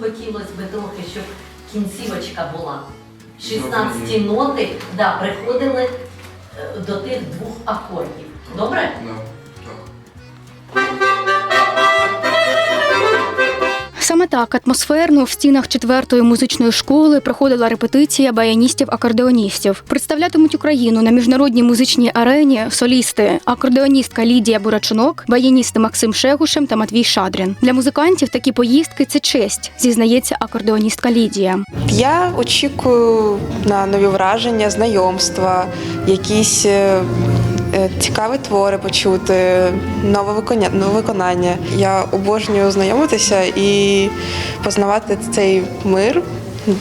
хотілося б трохи, щоб кінцівочка була. 16 ноти да, приходили е, до тих двох акордів. Добре? Саме так атмосферно в стінах четвертої музичної школи проходила репетиція баяністів-акордеоністів. Представлятимуть Україну на міжнародній музичній арені солісти, акордеоністка Лідія Бурачунок, баяністи Максим Шегушем та Матвій Шадрін. Для музикантів такі поїздки це честь, зізнається акордеоністка Лідія. Я очікую на нові враження, знайомства, якісь е, цікаві твори почути, нове виконання, нове виконання. Я обожнюю знайомитися і познавати цей мир,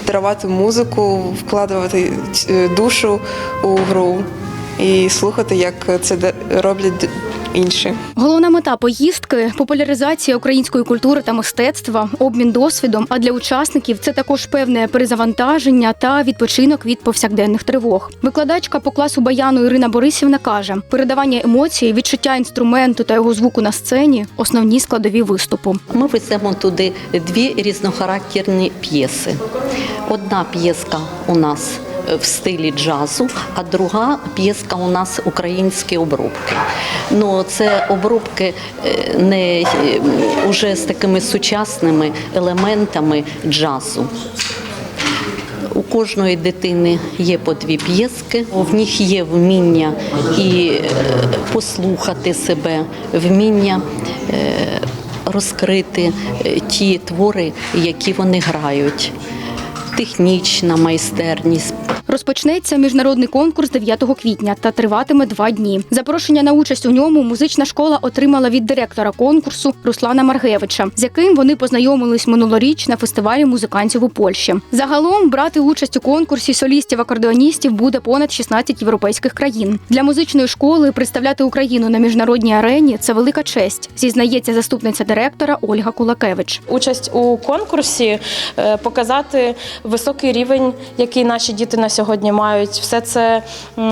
дарувати музику, вкладувати е, душу у гру і слухати, як це роблять інші. Головна мета поїздки популяризація української культури та мистецтва, обмін досвідом. А для учасників це також певне перезавантаження та відпочинок від повсякденних тривог. Викладачка по класу баяну Ірина Борисівна каже: передавання емоцій, відчуття інструменту та його звуку на сцені основні складові виступу. Ми веземо туди дві різнохарактерні п'єси. Одна п'єска у нас в стилі джазу, а друга п'єска у нас українські обробки. Ну, це обробки е, не е, уже з такими сучасними елементами джазу. У кожної дитини є по дві п'єски, в них є вміння і е, послухати себе, вміння розкрити ті твори, які вони грають, технічна майстерність. Розпочнеться міжнародний конкурс 9 квітня та триватиме два дні. Запрошення на участь у ньому музична школа отримала від директора конкурсу Руслана Маргевича, з яким вони познайомились минулоріч на фестивалі музикантів у Польщі. Загалом брати участь у конкурсі солістів-акордеоністів буде понад 16 європейських країн. Для музичної школи представляти Україну на міжнародній арені це велика честь, зізнається заступниця директора Ольга Кулакевич. участь у конкурсі, е, показати високий рівень, який наші діти на сьогодні мають. Все це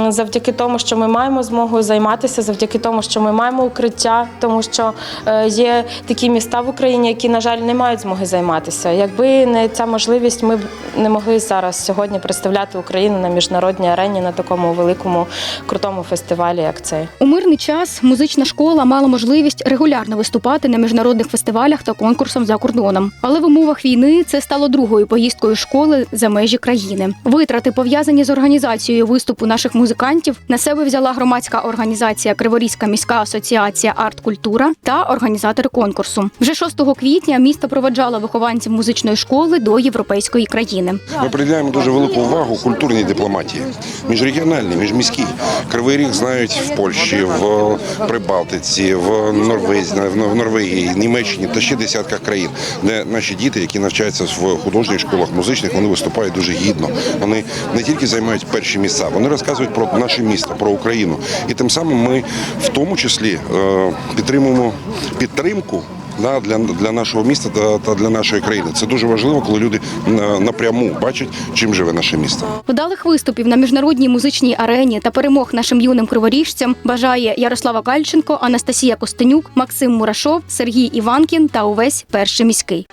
завдяки тому, що ми маємо змогу займатися, завдяки тому, що ми маємо укриття, тому що е, є такі міста в Україні, які, на жаль, не мають змоги займатися. Якби не ця можливість, ми б не могли зараз сьогодні представляти Україну на міжнародній арені на такому великому крутому фестивалі, як цей. У мирний час музична школа мала можливість регулярно виступати на міжнародних фестивалях та конкурсах за кордоном. Але в умовах війни це стало другою поїздкою школи за межі країни. Витрати пов'язані з організацією виступу наших музикантів на себе взяла громадська організація Криворізька міська асоціація арт-культура та організатори конкурсу. Вже 6 квітня місто проведжало вихованців музичної школи до європейської країни. Ми приділяємо дуже велику увагу культурній дипломатії, міжрегіональній, міжміській. Кривий ріг знають в Польщі, в Прибалтиці, в Норвезі, в Норвегії, Німеччині та ще десятках країн, де наші діти, які навчаються в художніх школах, музичних, вони виступають дуже гідно. Вони не тільки займають перші місця, вони розказують про наше місто, про Україну. І тим самим ми в тому числі е, підтримуємо підтримку. Для, для нашого міста та, та для нашої країни це дуже важливо, коли люди напряму бачать, чим живе наше місто. Вдалих виступів на міжнародній музичній арені та перемог нашим юним криворіжцям бажає Ярослава Кальченко, Анастасія Костенюк, Максим Мурашов, Сергій Іванкін та увесь перший міський.